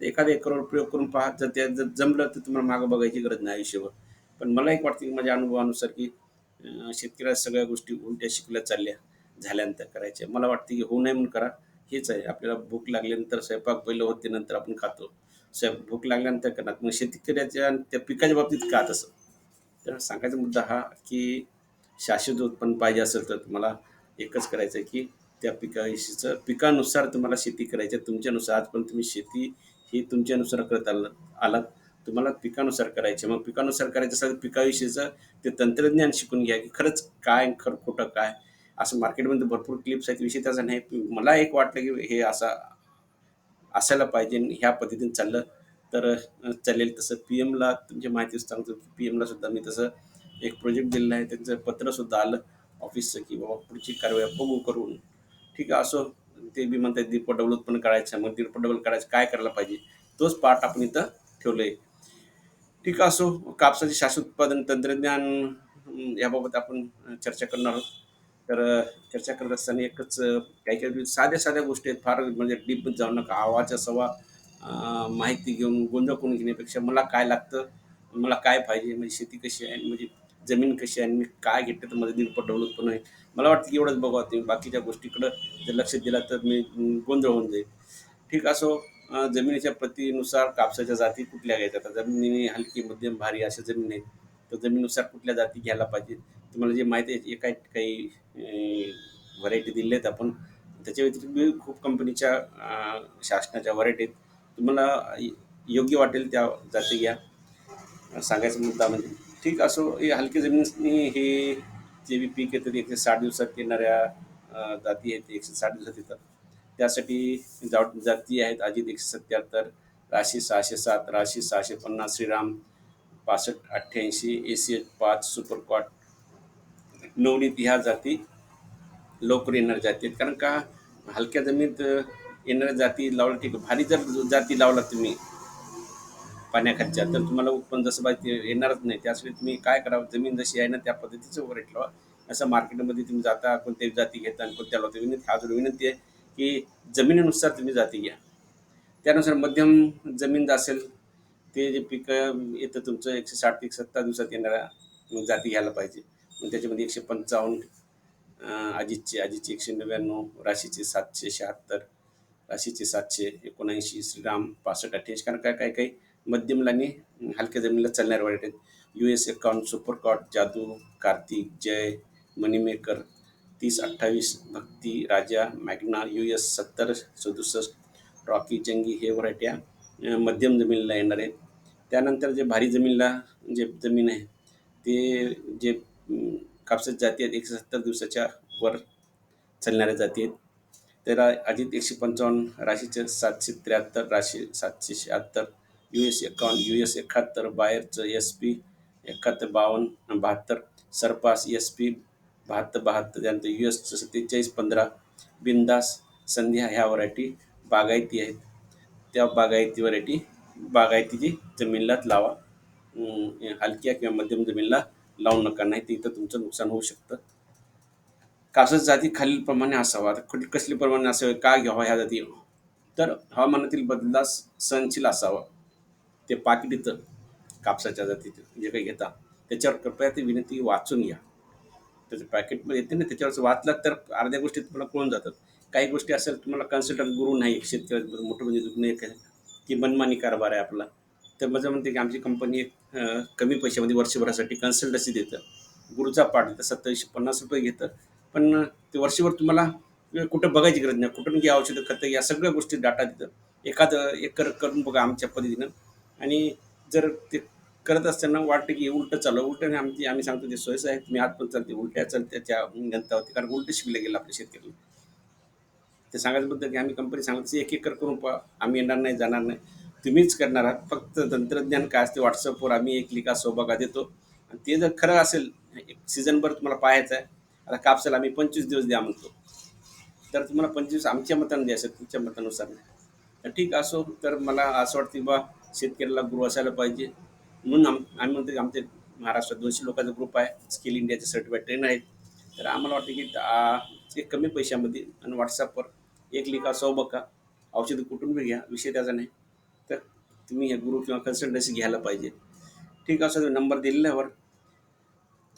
तर एखाद्या एकरवर प्रयोग करून पहा जर त्या जर जमलं तर तुम्हाला मागं बघायची गरज नाही आयुष्यभर. पण मला एक वाटतं की माझ्या अनुभवानुसार की शेतकऱ्या शेतकऱ्याला सगळ्या गोष्टी उलट्या शिकल्या चालल्या झाल्यानंतर करायच्या. मला वाटतं की होऊ नये म्हणून करा. हेच आहे. आपल्याला भूक लागल्यानंतर स्वयंपाक पहिलं होते नंतर आपण खातो. स्वयं भूक लागल्यानंतर करणार मग शेतकऱ्याच्या त्या पिकाच्या बाबतीत का तसं? तर सांगायचा मुद्दा हा की शाश्वत उत्पन्न पाहिजे असेल तर तुम्हाला एकच करायचं आहे की त्या पिकाविषयीचं पिकानुसार तुम्हाला शेती करायची आहे. तुमच्यानुसार आज पण तुम्ही शेती ही तुमच्यानुसार करत आलं आलात. तुम्हाला पिकानुसार करायचे. मग पिकानुसार करायचं असेल तर पिकाविषयीचं ते तंत्रज्ञान शिकून घ्या की खरंच काय खरं खोटं काय. असं मार्केटमध्ये भरपूर क्लिप्स आहेत. विषय त्याचा नाही मला एक वाटलं की हे असा असायला पाहिजे ह्या पद्धतीने चाललं तर चालेल. तसं पी एमला तुमची माहिती सांगतो. की पी एमला सुद्धा मी तसं एक प्रोजेक्ट दिलेला आहे. त्यांचं पत्र सुद्धा आलं. ऑफिसचं की बाबा पुढची कारवाई बघू करून. ठीक आहे. असो ते बी म्हणतात दीप डबल उत्पन्न करायचं मग दीडपट डबल करायचं काय करायला पाहिजे? तोच पार्ट आपण इथं ठेवलंय. ठीक आहे असो कापसाचे शाश्वत उत्पादन तंत्रज्ञान याबाबत आपण चर्चा करणार आहोत. तर चर्चा करत असताना एकच काही काही साध्या साध्या गोष्टी आहेत. फार म्हणजे डीप जाऊ नका. आवाच्या सवा माहिती घेऊन गोंधळ करून घेण्यापेक्षा मला काय लागतं मला काय पाहिजे म्हणजे शेती कशी आहे म्हणजे जमीन कशी आहे आणि मी काय घेतलं तर माझं दीडपट डबल उत्पन्न आहे मला वाटतं की एवढंच बघावं तुम्ही बाकीच्या गोष्टीकडं जर लक्ष दिला तर मी गोंधळ होऊन जाईल. ठीक असो जमिनीच्या प्रतीनुसार कापसाच्या जाती कुठल्या घ्यायच्या? आता जमिनी हलकी मध्यम भारी अशा जमीन आहेत. तर जमिनीनुसार कुठल्या जाती घ्यायला पाहिजे? तुम्हाला जे माहिती आहे एका काही व्हरायटी दिल्या आहेत आपण. त्याच्या व्यतिरिक्त खूप कंपनीच्या शासनाच्या व्हरायटी आहेत. तुम्हाला योग्य वाटेल त्या जाती घ्या. सांगायचा मुद्दा म्हणजे ठीक असो हे हलक्या जमिनी हे जे बी पीक येतं ते एकशे साठ दिवसात येणाऱ्या जाती आहेत ते एकशे साठ दिवसात येतात त्यासाठी जाव जाती आहेत अजित एकशे सत्याहत्तर राशी सहाशे सात राशी सहाशे पन्नास श्रीराम पासष्ट अठ्ठ्याऐंशी ए सी एच पाच सुपरकॉट नवनीत ह्या जाती लवकर येणाऱ्या जाती आहेत कारण का हलक्या जमिनीत येणाऱ्या जाती लावल्या ठीक आहे. भारी जर जाती लावला तुम्ही पाण्याखालच्या तर तुम्हाला उत्पन्न जसं पाहिजे ते येणारच नाही. त्यासाठी तुम्ही काय करावं? जमीन जशी आहे ना त्या पद्धतीचं रेट लावा असं मार्केटमध्ये तुम्ही जाता कोणत्या जाती घेता आणि कोणत्या लावता विनंती हा जर विनंती आहे की जमिनीनुसार तुम्ही जाती घ्या. त्यानुसार मध्यम जमीन असेल ते जे पिकं येतं तुमचं एकशे साठ ते सत्तर दिवसात येणाऱ्या जाती घ्यायला पाहिजे. मग त्याच्यामध्ये एकशे पंचावन्न अं, अजितचे अजितचे एकशे नव्याण्णव राशीचे सातशे शहात्तर राशीचे सातशे एकोणऐंशी श्रीराम पासष्ट अठ्ठ्याऐंशी कारण काय काय काही मध्यम आणि हलक्या जमिनीला चालणारे व्हरायटी आहेत. यू एस एकाउंट सुपरकॉट जादू कार्तिक जय मनीमेकर तीस अठ्ठावीस Bhakti Raja Magna U S सत्तर सदुसष्ट रॉकी जंगी हे व्हरायट्या मध्यम जमिनीला येणार आहेत. त्यानंतर जे भारी जमिनीला जे जमीन आहे ते जे कापसाच्या जाती आहेत एकशे सत्तर दिवसाच्या वर चालणाऱ्या जाती आहेत. तर अजित एकशे पंचावन्न राशीचे सातशे त्र्याहत्तर राशी सातशे शहात्तर यू एस एकावन्न यू एस एकाहत्तर बाहेरचं एस पी एकाहत्तर बावन्न बहात्तर सरपास एस पी बहात्तर बहात्तर त्यानंतर यू एस सत्तेचाळीस पंधरा बिंदास संध्या ह्या व्हरायटी बागायती आहेत. त्या बागायती व्हरायटी बागायतीची जमीनलाच लावा. हलक्या किंवा मध्यम जमीनला लावू नका नाही तर इथं तुमचं नुकसान होऊ शकतं. कापसाच्या जाती खालीलप्रमाणे असावा. आता कुठे कसली प्रमाणे असावे का घ्यावा ह्या जाती? तर हवामानातील बदलास सहनशील असावा. ते पाकिटीचं कापसाच्या जातीचं जे काही घेता त्याच्यावर कृपया ती विनंती वाचून घ्या. त्याचं पॅकेटमध्ये येते ना त्याच्यावर वाचलात तर अर्ध्या गोष्टी तुम्हाला कळून जातात. काही गोष्टी असेल तुम्हाला कन्सल्टंट गुरु नाही शेतकरी मोठं म्हणजे दुखणं की मनमानी कारभार आहे आपला. तर माझं म्हणते की आमची कंपनी एक कमी पैशामध्ये वर्षभरासाठी कन्सल्टन्सी देतं. गुरुचा पाठ देतं सत्तावीसशे पन्नास रुपये घेतं. पण ते वर्षभर तुम्हाला कुठं बघायची गरज नाही. कुठून घ्या औषधं खतं या सगळ्या गोष्टी डाटा देतं. एखादं एक कर करून बघा आमच्या पद्धतीनं. आणि जर ते करत असताना वाटतं की उलटं चालू उलटं नाही आमची आम्ही सांगतो ते सोयीचं आहे तुम्ही आत पण चालते उलट्या चालत्याच्या गंतावरती कारण उलटं शिकलं गेलं आपल्या शेतकऱ्याला ते सांगायचं बद्दल की आम्ही कंपनी सांगतो एक एकर करून पहा आम्ही येणार नाही जाणार नाही. तुम्हीच करणार आहात फक्त तंत्रज्ञान काय असते व्हॉट्सअपवर आम्ही एक लिखा सोबगा देतो. आणि ते जर खरं असेल एक सीझनभर तुम्हाला पाहायचं आहे आता कापसाला आम्ही पंचवीस दिवस द्या म्हणतो. तर तुम्हाला पंचवीस आमच्या मतानं द्यायचं तुमच्या मतानुसार नाही. तर ठीक असो तर मला असं वाटतं की बा शेतकऱ्याला गुरु असायला पाहिजे. म्हणून आम आम्ही म्हणतो की आमचे महाराष्ट्रात दोनशे लोकांचा ग्रुप आहे. स्किल इंडियाचे सर्टिफाईड ट्रेनर आहेत. तर आम्हाला वाटतं की ते कमी पैशामध्ये आणि व्हॉट्सअपवर एक लिखा सौ बका औषध कुठून बी घ्या विषय त्याचा नाही. तर तुम्ही हे ग्रुप किंवा कन्सल्टन्सी घ्यायला पाहिजे. ठीक आहे असं नंबर दिलेल्यावर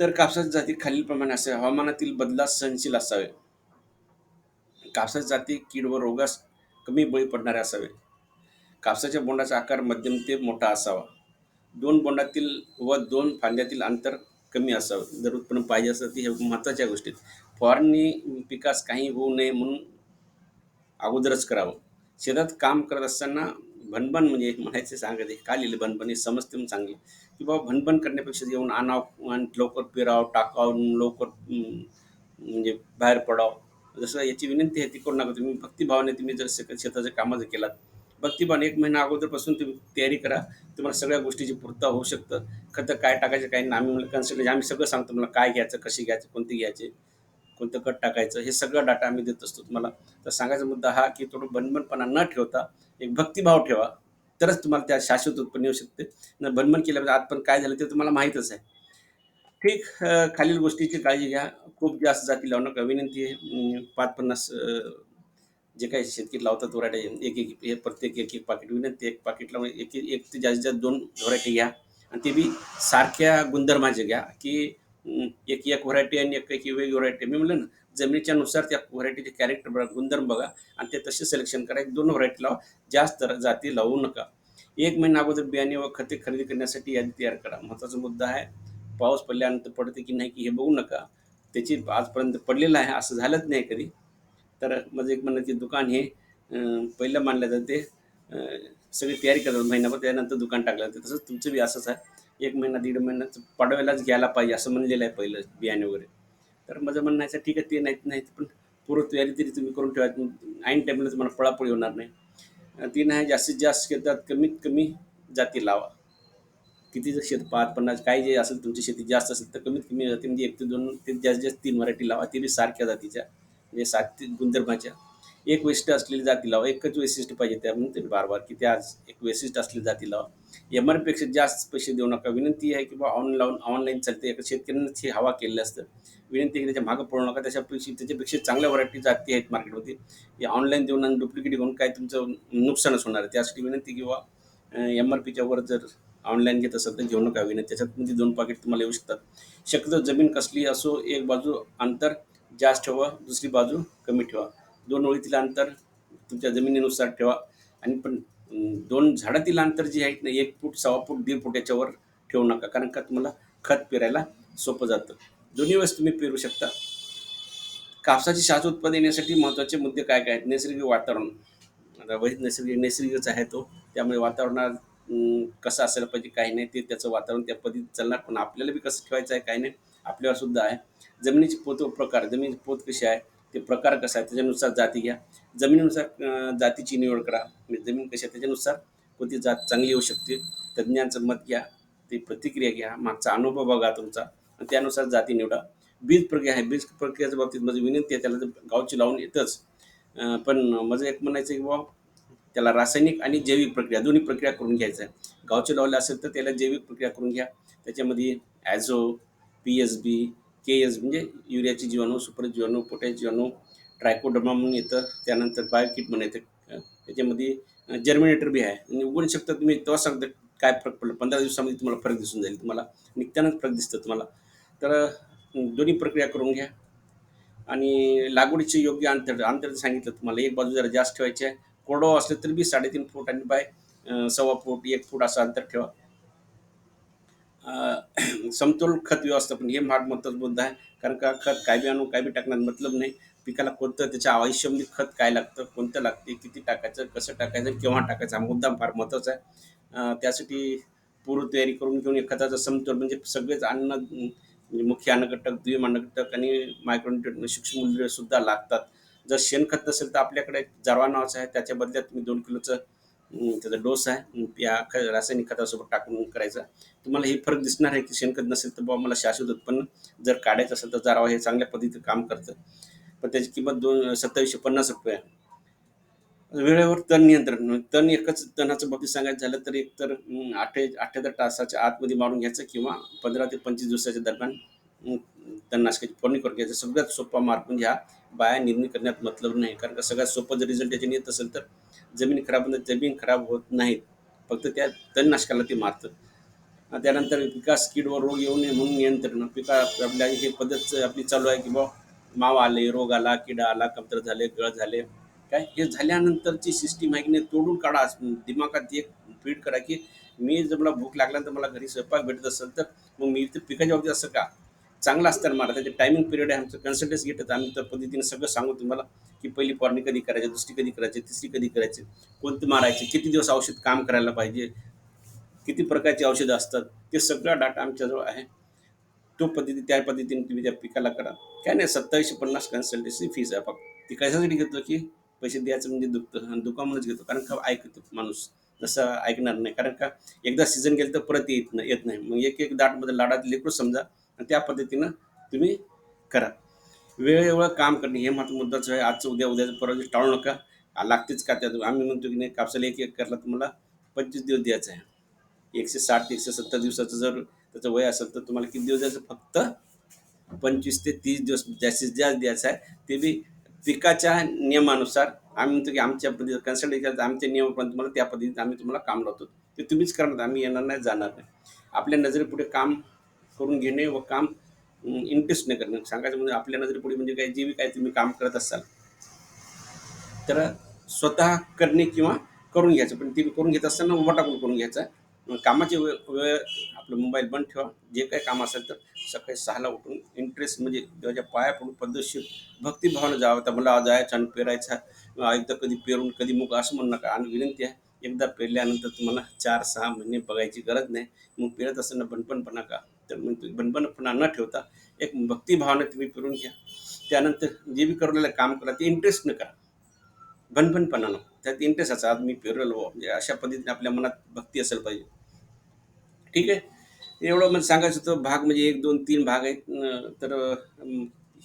तर कापसाच्या जाती खालीलप्रमाणे असावे. हवामानातील बदलास सहनशील असावे. कापसाच्या जाती कीड व रोगास कमी बळी पडणारे असावे. कापसाच्या बोंडाचा आकार मध्यम ते मोठा असावा. दोन बोंडातील व दोन फांद्यातील अंतर कमी असावं. जर उत्पन्न पाहिजे असं ते हे महत्त्वाच्या गोष्टी आहेत. फवारणी पिकास काही होऊ नये म्हणून अगोदरच करावं. शेतात काम करत असताना भनभन म्हणजे एक म्हणायचे सांगते का लिहिलं भनभन हे समजते म्हणून सांगले की बाबा भनभन करण्यापेक्षा येऊन आणावं आणि लवकर पेरावं टाकावं लवकर म्हणजे बाहेर पडावं. जसं याची विनंती आहे ती करू नका तुम्ही. भक्तिभावाने तुम्ही जर शेत- शेताचं कामं जर केलात भक्तिभावाने एक महिना अगोदरपासून तुम्ही तयारी करा. तुम्हाला सगळ्या गोष्टीची पूर्तता होऊ शकतं. खतं काय टाकायचं काय नाही आम्ही म्हणलं कन्सल्ट आम्ही सगळं सांगतो मला काय घ्यायचं कसे घ्यायचं कोणते घ्यायचे कोणतं खत टाकायचं हे सगळं डाटा आम्ही देत असतो तुम्हाला. तर सांगायचा मुद्दा हा की थोडं बनबनपणा न ठेवता एक भक्तिभाव ठेवा. तरच तुम्हाला त्या शाश्वत उत्पन्न येऊ शकते. न बनबन केल्यामध्ये पण काय झालं ते तुम्हाला माहीतच आहे. ठीक खालील गोष्टीची काळजी घ्या. खूप जास्त जाती लावू नका. विनंती आहे पाच पन्नास जे काही शेतकरी लावतात व्हरायटी एक एक प्रत्येक एक एक पाकिट विनंती एक पाकिट लावून एक एक एक ते जास्तीत जास्त दोन व्हरायटी घ्या. आणि ते बी सारख्या गुणधर्माचे घ्या की एक एक व्हरायटी आणि एक एक वेगळी व्हरायटी मी म्हणलं ना जमिनीच्या नुसार त्या व्हरायटीचे कॅरेक्टर बघा गुणधर्म बघा आणि ते तसे सिलेक्शन करा. एक दोन व्हरायटी लावा जास्त जाती लावू नका. एक महिना अगोदर बियाणे व खते खरेदी करण्यासाठी यादी तयार करा. महत्त्वाचा मुद्दा आहे पाऊस पडल्यानंतर पडते की नाही की हे बघू नका. त्याची आजपर्यंत पडलेलं आहे असं झालंच नाही कधी. तर माझं एक म्हणणं ते दुकान हे पहिलं मानलं जाते सगळी तयारी करतात महिनाभर त्यानंतर दुकान टाकलं जाते. तसंच तुमचं बी असंच आहे. एक महिना दीड महिन्यात पाडव्यालाच घ्यायला पाहिजे असं म्हणलेलं आहे पहिलं बियाणे वगैरे. तर माझं म्हणणं आहे ठीक आहे ते नाहीत नाहीत पण पूर्व तयारी तरी तुम्ही करून ठेवा. ऐन टाईमला तुम्हाला पळापळी होणार नाही. ते ती नाही जास्तीत जास्त शेतात कमीत कमी जाती लावा. किती जर शेत पाच पन्नास काय जे असेल तुमची शेती जास्त असेल तर कमीत कमी जातीमध्ये म्हणजे एक ते दोन ते जास्तीत जास्त तीन व्हरायटी लावा ते बी सारख्या जातीच्या. म्हणजे सात ते गुणधर्माच्या. एक वैशिष्ट्य असलेली जाती लावा एकच वैशिष्ट्य पाहिजे त्या म्हणते बार बार की त्या एक वैशिष्ट्य असलेली जाती लावा. एम आरपेक्षा जास्त पैसे देऊ नका. विनंती आहे की बा ऑनलाईन ऑनलाईन चालते. एका शेतकऱ्यांनाच हे हवा केलेलं असतं. विनंती आहे की त्याच्या मागं पडू नका. त्याच्यापेक्षा त्याच्यापेक्षा चांगल्या व्हरायटी जाती आहेत मार्केटमध्ये हे ऑनलाईन देऊन आणि डुप्लिकेट घेऊन काय तुमचं नुकसानच होणार आहे. त्यासाठी विनंती किंवा एम आर पीच्या वर जर ऑनलाईन घेत असेल तर घेऊ नका. विनंती त्याच्यात म्हणजे दोन पाकिट तुम्हाला येऊ शकतात. शक्यतो जमीन कसली असो एक बाजू अंतर जास्त ठेवा दुसरी बाजू कमी ठेवा. दोन ओळीतील अंतर तुमच्या जमिनीनुसार ठेवा. आणि पण दोन झाडातील अंतर जे आहेत ना एक फूट सव्वा फूट दीड फूट याच्यावर ठेवू नका कारण का तुम्हाला खत पेरायला सोपं जातं. दोन्ही वेळेस तुम्ही पेरू शकता. कापसाची शाश्वत उत्पादन येण्यासाठी महत्त्वाचे मुद्दे काय काय आहेत? नैसर्गिक वातावरण. आता वैध नैसर्गिक नैसर्गिकच आहे तो. त्यामुळे वातावरणात कसं असायला पाहिजे काही नाही ते त्याचं वातावरण त्या पद्धतीत चालणार. पण आपल्याला बी कसं ठेवायचं आहे काही नाही आपल्यावर सुद्धा आहे. जमिनीची पोत प्रकार जमिनीची पोत कशी आहे ते प्रकार कसा आहे त्याच्यानुसार जाती घ्या. जमिनीनुसार जातीची निवड करा. म्हणजे जमीन कशी आहे त्याच्यानुसार कोणती जात चांगली येऊ शकते तज्ज्ञांचं मत घ्या ती प्रतिक्रिया घ्या मागचा अनुभव बघा तुमचा आणि त्यानुसार जाती निवडा. बीज प्रक्रिया आहे बीज प्रक्रियेच्या बाबतीत माझी विनंती आहे त्याला तर गावची लावून येतच. पण माझं एक म्हणायचं आहे की बाबा त्याला रासायनिक आणि जैविक प्रक्रिया दोन्ही प्रक्रिया करून घ्यायचं आहे. गावचे लावले असेल तर त्याला जैविक प्रक्रिया करून घ्या. त्याच्यामध्ये azo P S B K S म्हणजे युरियाची जीवाणू सुपर जीवाणू पोटॅश जीवाणू ट्रायकोडर्मा म्हणून येतं. त्यानंतर बायोकिट म्हणून येतं. त्याच्यामध्ये जर्मिनेटर बी आहे. आणि उघडू शकता तुम्ही तेव्हा सांगता काय फरक पडला. पंधरा दिवसामध्ये तुम्हाला फरक दिसून जाईल तुम्हाला. निघतानाच फरक दिसतं तुम्हाला. तर दोन्ही प्रक्रिया करून घ्या. आणि लागवडीचे योग्य अंतर अंतर सांगितलं तुम्हाला एक बाजू जरा जास्त ठेवायची आहे. कोरडो असलं तरी बी साडेतीन फूट आणि बाय सव्वा फूट एक फूट असं अंतर ठेवा. समतोल खत व्यवस्थापन हे महाग महत्त्वाचा मुद्दा आहे. कारण का खत काय बी आणू काय बी टाकण्यात मतलब नाही. पिकाला कोणतं त्याच्या आयुष्यामध्ये खत काय लागतं कोणतं लागते किती टाकायचं कसं टाकायचं केव्हा टाकायचं हा मुद्दा फार महत्त्वाचा आहे. त्यासाठी त्यासाठी पूर्वतयारी करून घेऊन एक खताचा समतोल म्हणजे सगळेच अन्न म्हणजे मुख्य अन्नघटक दुय्यम अन्नघटक आणि मायक्रोन्युट्रिएंट म्हणजे सूक्ष्म मूल्यसुद्धा लागतात. जर शेणखत नसेल तर आपल्याकडे जारवा नावाचं आहे त्याच्या बदल्यात तुम्ही दोन किलोचं त्याचा डोस आहे. या ख रासायनिक खतासोबत टाकून करायचा. तुम्हाला हे फरक दिसणार आहे की शेणखत नसेल तर बाबा मला शाश्वत उत्पन्न जर काढायचं असेल तर जारावा हे चांगल्या पद्धतीचं काम करतं. पण त्याची किंमत दोन सत्तावीसशे पन्नास रुपये आहे. वेळेवर तण नियंत्रण. तण एकच तणाचं बाबतीत सांगायचं झालं तर एक तर अं, अठ्ठ्याहत्तर तासाच्या आतमध्ये मारून घ्यायचं किंवा पंधरा ते पंचवीस दिवसाच्या दरम्यान तणनाशकाची फवारणी करून घ्यायचं. सगळ्यात सोपा मार्ग म्हणजे हा बाया निर्णय करण्यात मतलब नाही. कारण का सगळ्यात सोपं जर रिझल्ट याच्याने येत असेल तर जमीन खराब होत जमीन खराब होत नाहीत. फक्त त्या तणनाशकाला ते मारतं त्यानंतर पिकास कीडवर रोग येऊ नये म्हणून नियंत्रण. पिका आपल्या हे पद्धत आपली चालू आहे की बा मावा आले रोग आला किडा आला कमतर झाले गळ झाले. काय? हे झाल्यानंतरची सिस्टीम आहे की नाही तोडून काढा. दिमागात एक फीड करा की मी जर मला भूक लागल्यानंतर मला घरी स्वयंपाक भेटत असेल तर मग मी इथे पिकाच्या बाबतीत असं का? चांगलं असतं मला त्याचे टायमिंग पिरियड आहे. आमचं कन्सल्टन्स घेतात. आम्ही त्या पद्धतीने सगळं सांगू तुम्हाला की पहिली फवारणी कधी करायची दुसरी कधी करायची तिसरी कधी करायची कोणती मारायची किती दिवस औषध काम करायला पाहिजे किती प्रकारची औषधं असतात ते सगळा डाटा आमच्याजवळ आहे. तो पद्धती त्या पद्धतीने तुम्ही त्या पिकाला करा. काय नाही सत्तावीसशे पन्नास कन्सल्टन्सी फीज आहे. फक्त ती कशासाठी घेतो की पैसे द्यायचं म्हणजे दुखतं आणि दुकानमध्येच घेतो. कारण का ऐकतो माणूस. जसं ऐकणार नाही. कारण का एकदा सीझन गेलं तर परत येत नाही येत नाही. मग एक एक दाटमध्ये लाडात लेकरू समजा आणि त्या पद्धतीनं तुम्ही करा. वेळेवर काम करणे हे मात्र मुद्दाच आहे. आजचं उद्या उद्याचं परवा टाळू नका. लागतेच का त्यात? आम्ही म्हणतो की नाही कापसाला एक एक करला तुम्हाला पंचवीस दिवस द्यायचं आहे. एकशे साठ एकशे सत्तर दिवसाचं जर त्याचं वय असेल तर तुम्हाला किती दिवस द्यायचं? फक्त पंचवीस ते तीस दिवस जास्तीत जास्त द्यायचं आहे ते बी पिकाच्या नियमानुसार. आम्ही म्हणतो की आमच्या पद्धतीत कन्सल्ट करता आमच्या नियमाप्रमाणे तुम्हाला त्या पद्धतीत आम्ही तुम्हाला काम लावतो. ते तुम्हीच करणार आम्ही येणार नाही जाणार नाही. आपल्या नजरेपुढे काम करून घेणे व काम इंटरेस्टने नाही सांगायचं म्हणजे आपल्या नजरेपुढे म्हणजे काय जे बी काय तुम्ही काम करत असाल तर स्वतः करणे किंवा करून घ्यायचं. पण ते करून घेत असताना उभा टाकून करून घ्यायचं? कामाचे वेळ वेळ आपलं मोबाईल बंद ठेवा. जे काही काम असेल तर सकाळी सहाला उठून इंटरेस्ट म्हणजे देवाच्या पाया पडून पद्धतशीर भक्तिभावानं जावं. तर मला जायचं आणि पेरायचा एकदा कधी पेरून कधी मुग असं म्हणू नका. आणि विनंती आहे एकदा पेरल्यानंतर तुम्हाला चार सहा महिने बघायची गरज नाही. मग पेरत असताना बनपण पण नका. मग बनपणपणा न ठेवता एक भक्तिभावानं तुम्ही करून घ्या. त्यानंतर जे बी करलेलं काम करा ते इंटरेस्ट करा. बनपणपणा नको त्यात इंटरेस्ट असा आज मी पेरलेलो म्हणजे अशा पद्धतीने आपल्या मनात भक्ती असेल पाहिजे. ठीक आहे? एवढं म्हणजे सांगायचं होतं भाग म्हणजे एक दोन तीन भाग आहेत. तर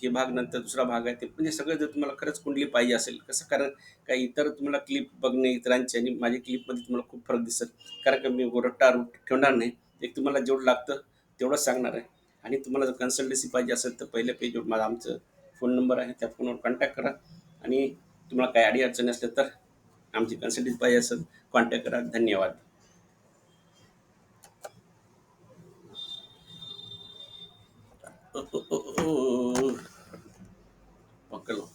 हे भाग नंतर दुसरा भाग आहे. ते म्हणजे सगळं जर तुम्हाला खरंच कुंडली पाहिजे असेल कसं? कारण काही इतर तुम्हाला क्लिप बघणे इतरांची आणि माझ्या क्लिपमध्ये तुम्हाला खूप फरक दिसेल. कारण का मी गोरट्टा रूट ठेवणार नाही. एक तुम्हाला जेवढं लागतं. तेवढंच सांगणार आहे. आणि तुम्हाला जर कन्सल्टन्सी पाहिजे असेल तर पहिल्या पेजवर माझा आमचं फोन नंबर आहे त्या फोनवर कॉन्टॅक्ट करा. आणि तुम्हाला काही अडी अडचणी असल्या तर आमची कन्सल्टन्सी पाहिजे असेल कॉन्टॅक्ट करा. धन्यवाद. पकडलो.